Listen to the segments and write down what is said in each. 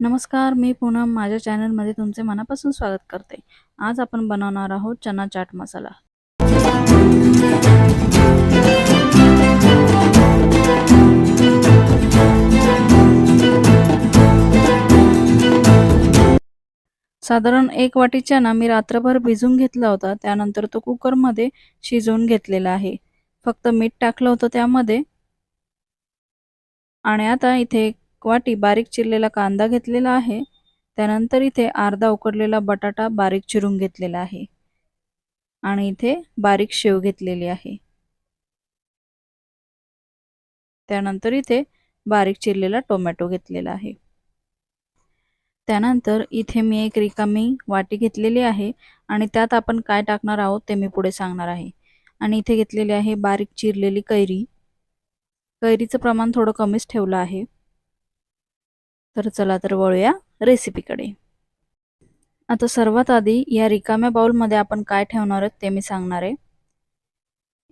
नमस्कार मी पूनम. माझ्या चॅनलमध्ये तुमचे मनापासून स्वागत करते. आज आपण बनवणार आहोत चना चाट मसाला. साधारण एक वाटी चना मी रात्रभर भिजून घेतला होता. त्यानंतर तो कुकरमध्ये शिजवून घेतलेला आहे. फक्त मीठ टाकलं होतं त्यामध्ये. आणि आता इथे एक वाटी बारीक चिरलेला कांदा घेतलेला आहे. त्यानंतर इथे अर्धा उकडलेला बटाटा बारीक चिरून घेतलेला आहे. आणि इथे बारीक शेव घेतलेली आहे. त्यानंतर इथे बारीक चिरलेला टोमॅटो घेतलेला आहे. त्यानंतर इथे मी एक रिकामी वाटी घेतलेली आहे आणि त्यात आपण काय टाकणार आहोत ते मी पुढे सांगणार आहे. आणि इथे घेतलेली आहे बारीक चिरलेली कैरी. कैरीचं प्रमाण थोडं कमीच ठेवलं आहे. तर चला तर वळूया रेसिपीकडे आता सर्वात आधी या रिकाम्या बाउलमध्ये आपण काय ठेवणार आहोत ते मी सांगणार आहे.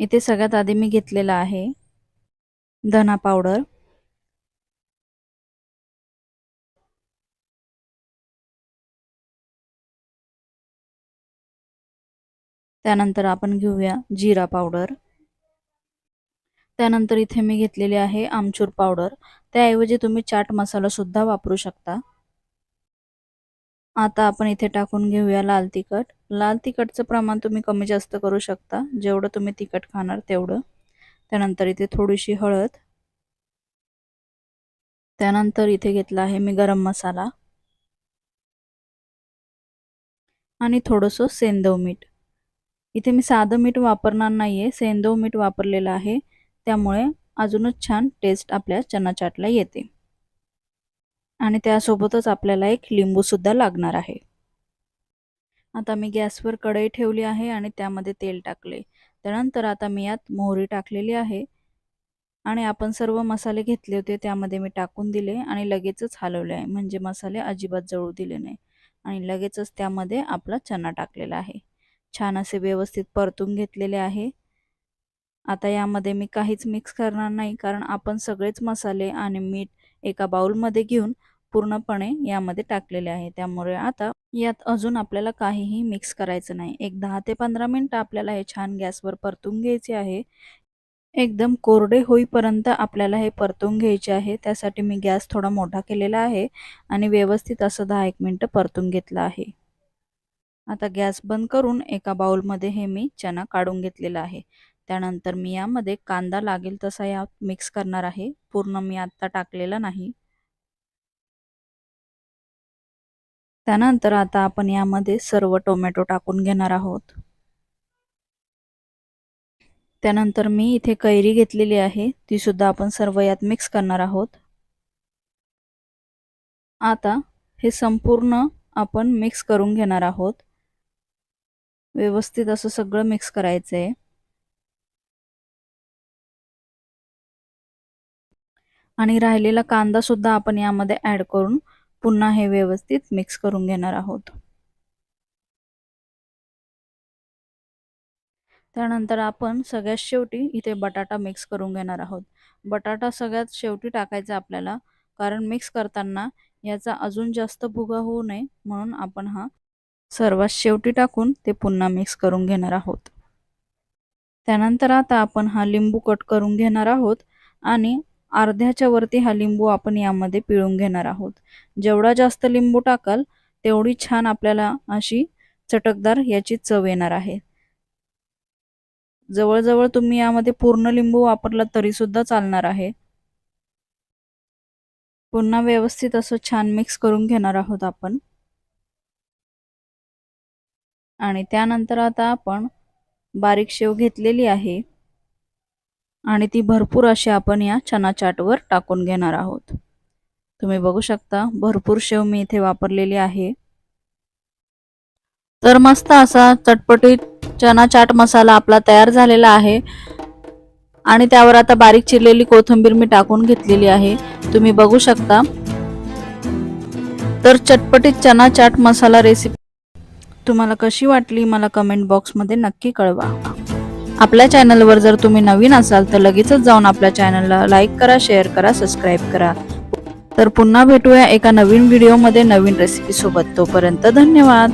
इथे सगळ्यात आधी मी घेतलेलं आहे धना पावडर त्यानंतर आपण घेऊया जिरा पावडर त्यानंतर इथे मी घेतलेली आहे आमचूर पावडर. त्याऐवजी तुम्ही चाट मसाला सुद्धा वापरू शकता. आता आपण इथे टाकून घेऊया लाल तिखट. लाल तिखटचं प्रमाण तुम्ही कमी जास्त करू शकता. जेवढं तुम्ही तिखट खाणार तेवढं. त्यानंतर इथे थोडीशी हळद. त्यानंतर इथे घेतला आहे मी गरम मसाला. आणि थोडंसं सेंदव मीठ. इथे मी साधं मीठ वापरणार नाही आहे सेंदव मीठ वापरलेलं आहे. त्यामुळे अजूनच छान टेस्ट आपल्या चना चाटला येते. आणि त्यासोबतच आपल्याला एक लिंबूसुद्धा लागणार आहे. आता मी गॅसवर कढई ठेवली आहे आणि त्यामध्ये तेल टाकले. त्यानंतर आता मी यात मोहरी टाकलेली आहे. आणि आपण सर्व मसाले घेतले होते त्यामध्ये मी टाकून दिले आणि लगेचच हलवले आहे. म्हणजे मसाले अजिबात जळू दिले नाही. आणि लगेचच त्यामध्ये आपला चना टाकलेला आहे. छान असे व्यवस्थित परतून घेतलेले आहे. आता यामध्ये मी काहीच मिक्स करणार नाही कारण आपण सगळेच मसाले आणि मीठ एका बाउलमध्ये घेऊन पूर्णपणे यामध्ये टाकलेले आहे. त्यामुळे आता यात अजून आपल्याला काहीही मिक्स करायचं नाही. एक दहा ते पंधरा मिनटं आपल्याला हे छान गॅसवर परतून घ्यायचे आहे. एकदम कोरडे होईपर्यंत आपल्याला हे परतून घ्यायचे आहे. त्यासाठी मी गॅस थोडा मोठा केलेला आहे आणि व्यवस्थित असं दहा एक मिनटं परतून घेतलं आहे. आता गॅस बंद करून एका बाउलमध्ये हे मी चना काढून घेतलेला आहे. त्यानंतर मी यामध्ये कांदा लागेल तसा यात मिक्स करणार आहे. पूर्ण मी आत्ता टाकलेला नाही. त्यानंतर आता आपण यामध्ये सर्व टोमॅटो टाकून घेणार आहोत. त्यानंतर मी इथे कैरी घेतलेली आहे. ती सुद्धा आपण सर्व यात मिक्स करणार आहोत. आता हे संपूर्ण आपण मिक्स करून घेणार आहोत. व्यवस्थित असं सगळं मिक्स करायचं आहे आणि राहिलेला कांदा सुद्धा आपण यामध्ये ॲड करून पुन्हा हे व्यवस्थित मिक्स करून घेणार आहोत. त्यानंतर आपण सगळ्यात शेवटी इथे बटाटा मिक्स करून घेणार आहोत. बटाटा सगळ्यात शेवटी टाकायचा आपल्याला कारण मिक्स करताना याचा अजून जास्त भुगा होऊ नये म्हणून आपण हा सर्वात शेवटी टाकून ते पुन्हा मिक्स करून घेणार आहोत. त्यानंतर आता आपण हा लिंबू कट करून घेणार आहोत आणि अर्ध्याच्या वरती हा लिंबू आपण यामध्ये पिळून घेणार आहोत. जेवढा जास्त लिंबू टाकाल तेवढी छान आपल्याला अशी चटकदार याची चव येणार आहे. जवळजवळ तुम्ही यामध्ये पूर्ण लिंबू वापरला तरी सुद्धा चालणार आहे. पुन्हा व्यवस्थित असं छान मिक्स करून घेणार आहोत आपण. आणि त्यानंतर आता आपण बारीक शेव घेतलेली आहे. आणि ती भरपूर अशी आपण या चना चाटवर टाकून घेणार आहोत. तुम्ही बघू शकता भरपूर शेव मी इथे वापरलेली आहे. तर मस्त असा चटपटीत चना चाट मसाला आपला तयार झालेला आहे. आणि त्यावर आता बारीक चिरलेली कोथिंबीर मी टाकून घेतलेली आहे. तुम्ही बघू शकता. तर चटपटीत चना चाट मसाला रेसिपी तुम्हाला कशी वाटली मला कमेंट बॉक्समध्ये नक्की कळवा. आपल्या चॅनलवर जर तुम्ही नवीन असाल तर लगेचच जाऊन आपल्या चॅनलला लाईक करा शेअर करा सबस्क्राईब करा. तर पुन्हा भेटूया एका नवीन व्हिडिओमध्ये नवीन रेसिपी सोबत. तोपर्यंत धन्यवाद.